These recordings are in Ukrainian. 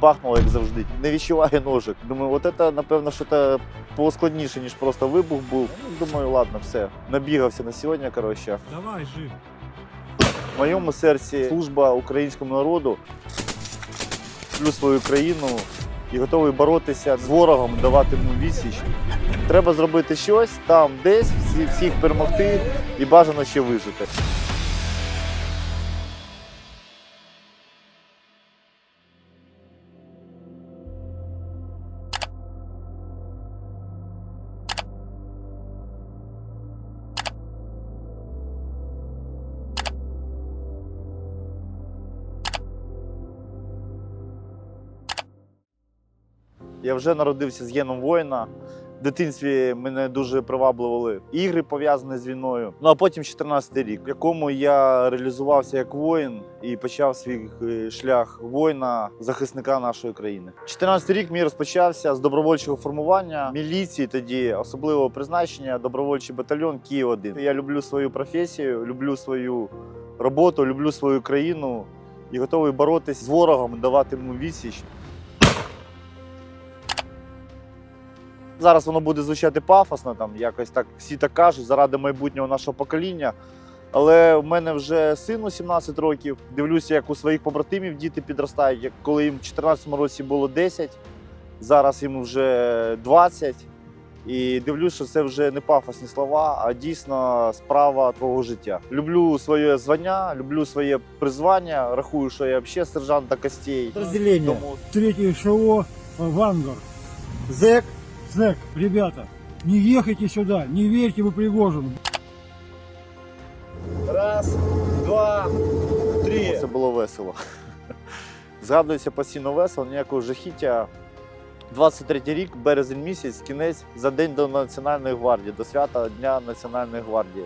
бахнуло, як завжди. Не відчуваю ножик. Думаю, от це, напевно, що це поскладніше, ніж просто вибух був. Ну, думаю, ладно, все. Набігався на сьогодні, коротше. Давай, жив. В моєму серці служба українському народу, люблю свою країну і готовий боротися з ворогом, давати йому відсіч. Треба зробити щось там, десь, всі, всіх перемогти і бажано ще вижити. Я вже народився з геном воїна. В дитинстві мене дуже приваблювали ігри пов'язані з війною. Ну а потім 14-й рік, в якому я реалізувався як воїн і почав свій е, шлях воїна, захисника нашої країни. 14 рік мій розпочався з добровольчого формування міліції. Тоді особливого призначення добровольчий батальйон Київ 1 Я люблю свою професію, люблю свою роботу, люблю свою країну і готовий боротись з ворогом, давати йому відсіч. Зараз воно буде звучати пафосно, там якось так всі так кажуть, заради майбутнього нашого покоління. Але в мене вже сину 17 років. Дивлюся, як у своїх побратимів діти підростають. Як коли їм в 14 році було 10, зараз йому вже 20. І дивлюсь, що це вже не пафосні слова, а дійсно справа твого життя. Люблю своє звання, люблю своє призвання. Рахую, що я взагалі сержант до костей. Тому Третье ШО «Вангар». зек СНЭК, ребята, не ехайте сюда, не верьте вы Пригожину. Раз, два, три. Це було весело. Згадується постійно весело, ніякого жахіття. 23 рік, березень місяць, кінець за день до Національної гвардії, до свята Дня Національної гвардії.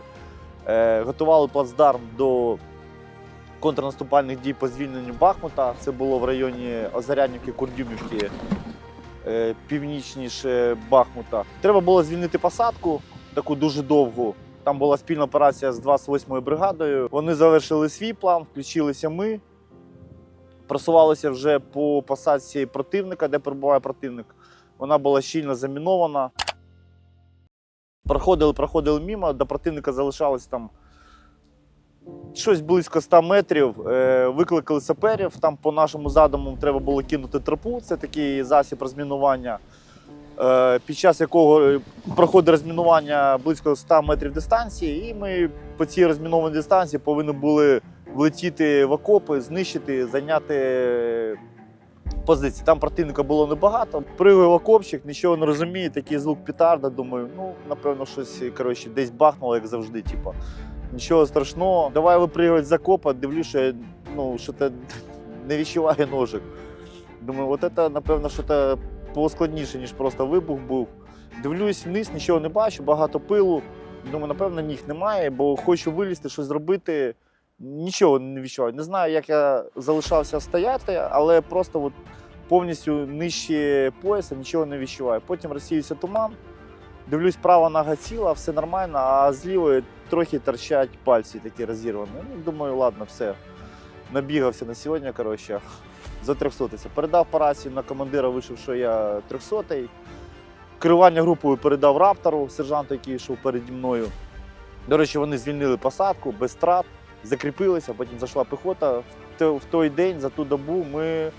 Е, готували плацдарм до контрнаступальних дій по звільненню Бахмута. Це було в районі Озарянівки, Курдюмівки, північніше Бахмута. Треба було звільнити посадку, таку дуже довгу. Там була спільна операція з 28-ю бригадою. Вони завершили свій план, включилися ми. Просувалися вже по посадці противника, де перебуває противник. Вона була щільно замінована. Проходили, проходили мимо, до противника залишалось там щось близько 100 метрів. Е, Викликали саперів. Там по нашому задуму треба було кинути тропу. Це такий засіб розмінування е, під час якого проходить розмінування близько 100 метрів дистанції, і ми по цій розмінованій дистанції повинні були влетіти в окопи, знищити, зайняти позиції. Там противника було небагато. Пригаю в окопчик, нічого не розумію, такий звук петарда. Думаю, ну напевно, щось коротше, десь бахнуло, як завжди. Типу. Нічого страшного. Давай випригувати з окопа, дивлюсь, що я, ну, що не відчуваю ножик. Думаю, от це, напевно, що поскладніше, ніж просто вибух був. Дивлюсь вниз, нічого не бачу, багато пилу. Думаю, напевно, ніг немає, бо хочу вилізти, щось зробити. Нічого не відчуваю. Не знаю, як я залишався стояти, але просто от повністю нижче пояса нічого не відчуваю. Потім розсіявся туман, дивлюсь, права нога ціла, все нормально, а з лівої трохи торчать пальці такі розірвані. Ну, думаю, ладно, все. Набігався на сьогодні, коротше, за 300 Передав по рації на командира, вийшов, що я 300-й. Керування групою передав раптору, сержанту, який йшов переді мною. До речі, вони звільнили посадку без страт, закріпилися, потім зайшла піхота. В той день, за ту добу, ми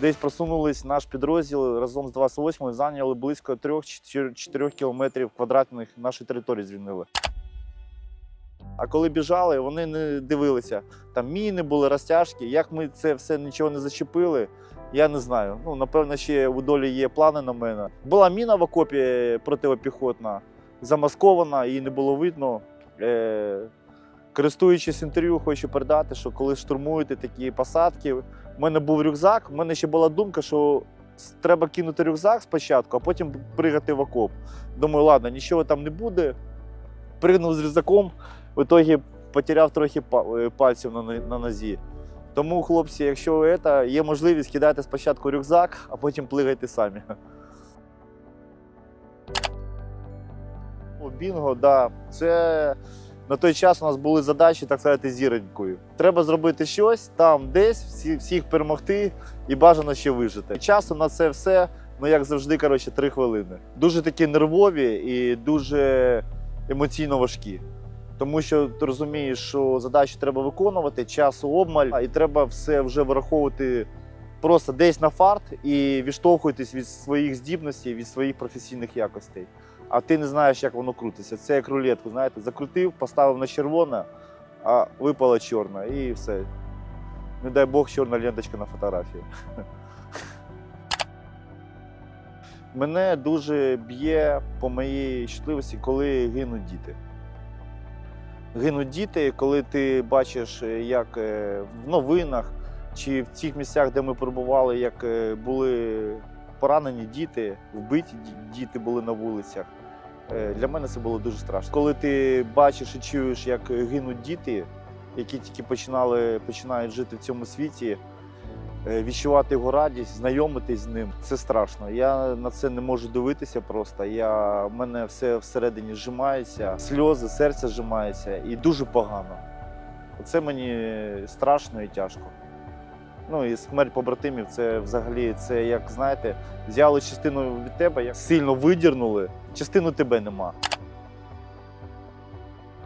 десь просунулись, наш підрозділ разом з 28-ю зайняли близько 3-4 кілометрів квадратних нашої території звільнили. А коли біжали, вони не дивилися. Там міни були, розтяжки. Як ми це все нічого не зачепили, я не знаю. Ну, напевно, ще у долі є плани на мене. Була міна в окопі протипіхотна, замаскована, її не було видно. Е, користуючись інтерв'ю, хочу передати, що коли штурмуєте такі посадки, в мене був рюкзак. У мене ще була думка, що треба кинути рюкзак спочатку, а потім пригати в окоп. Думаю, ладно, нічого там не буде. Пригнув з рюкзаком, в ітогі потеряв трохи е, пальців на, нозі. Тому, хлопці, якщо це, є можливість, кидайте спочатку рюкзак, а потім плигайте самі. Бінго, да. Це На той час у нас були задачі, так сказати, зіронькою. Треба зробити щось там, десь, всі, всіх перемогти і бажано ще вижити. Часу на це все, ну як завжди, коротше, три хвилини. Дуже такі нервові і дуже емоційно важкі. Тому що ти розумієш, що задачі треба виконувати, часу обмаль, і треба все вже враховувати просто десь на фарт і відштовхуйтесь від своїх здібностей, від своїх професійних якостей. А ти не знаєш, як воно крутиться. Це як рулетку, знаєте, закрутив, поставив на червоне, а випала чорна, і все. Не дай Бог, чорна ленточка на фотографії. Мене дуже б'є по моїй чутливості, коли гинуть діти. Гинуть діти, коли ти бачиш, е, як е, в новинах чи в цих місцях, де ми перебували, як е, були поранені діти, вбиті діти були на вулицях. Е, Для мене це було дуже страшно. Коли ти бачиш і чуєш, як гинуть діти, які тільки починали, починають жити в цьому світі, е, відчувати його радість, знайомитись з ним, це страшно. Я на це не можу дивитися просто. Я, в мене все всередині зжимається, сльози, серце зжимається і дуже погано. Це мені страшно і тяжко. Ну і смерть побратимів це взагалі це як знаєте, взяли частину від тебе, як сильно видірнули, частину тебе нема.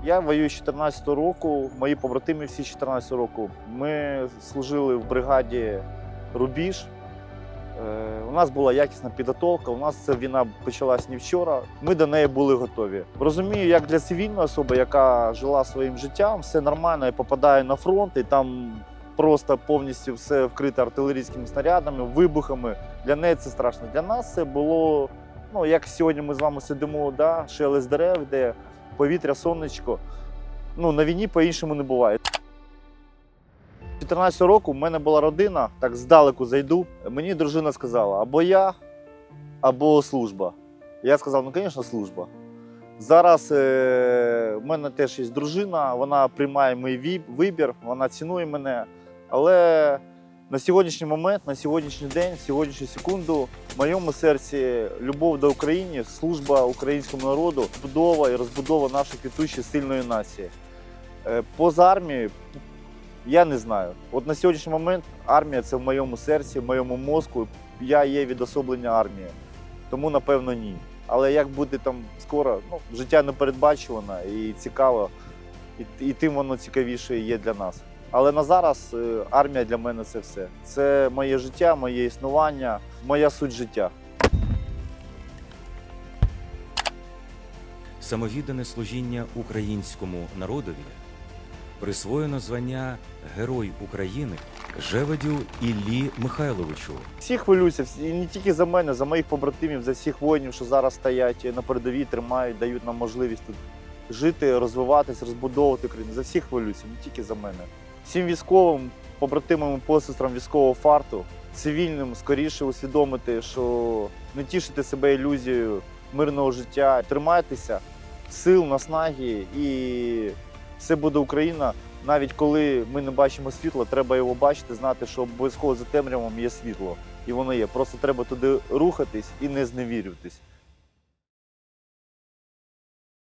Я воюю з 14 року, мої побратими всі 14 року. Ми служили в бригаді Рубіж. Е, У нас була якісна підготовка. У нас ця війна почалась не вчора. Ми до неї були готові. Розумію, як для цивільної особи, яка жила своїм життям, все нормально, і попадає на фронт, і там просто повністю все вкрите артилерійськими снарядами, вибухами. Для неї це страшно. Для нас це було, ну як сьогодні ми з вами сидимо, да, шелест дерев, де повітря, сонечко. Ну, на війні по-іншому не буває. 14 року в мене була родина, так здалеку зайду. Мені дружина сказала: або я, або служба. Я сказав, ну, звісно, служба. Зараз е, в мене теж є дружина, вона приймає мій вибір, вона цінує мене. Але на сьогоднішній момент, на сьогоднішній день, сьогоднішню секунду, в моєму серці любов до України, служба українському народу, будова і розбудова нашої квітучої сильної нації. Е, Поза армією я не знаю. От на сьогоднішній момент армія це в моєму серці, в моєму мозку. Я є відособлення армії. Тому напевно ні. Але як буде там скоро, ну, життя не передбачувано і цікаво, і, і тим воно цікавіше є для нас. Але на зараз е, армія для мене це все. Це моє життя, моє існування, моя суть життя. самовіддане служіння українському народові присвоєно звання Герой України Жеведю Іллі Михайловичу. Всі хвилюються, всі- і не тільки за мене, за моїх побратимів, за всіх воїнів, що зараз стоять на передовій, тримають, дають нам можливість тут жити, розвиватись, розбудовувати країну. За всіх хвилююся, не тільки за мене. Всім військовим, побратимам і посестрам військового фарту, цивільним скоріше усвідомити, що не тішити себе ілюзією мирного життя. Тримайтеся, сил, наснаги і все буде Україна. Навіть коли ми не бачимо світла, треба його бачити, знати, що обов'язково за темрявом є світло. І воно є. Просто треба туди рухатись і не зневірюватись.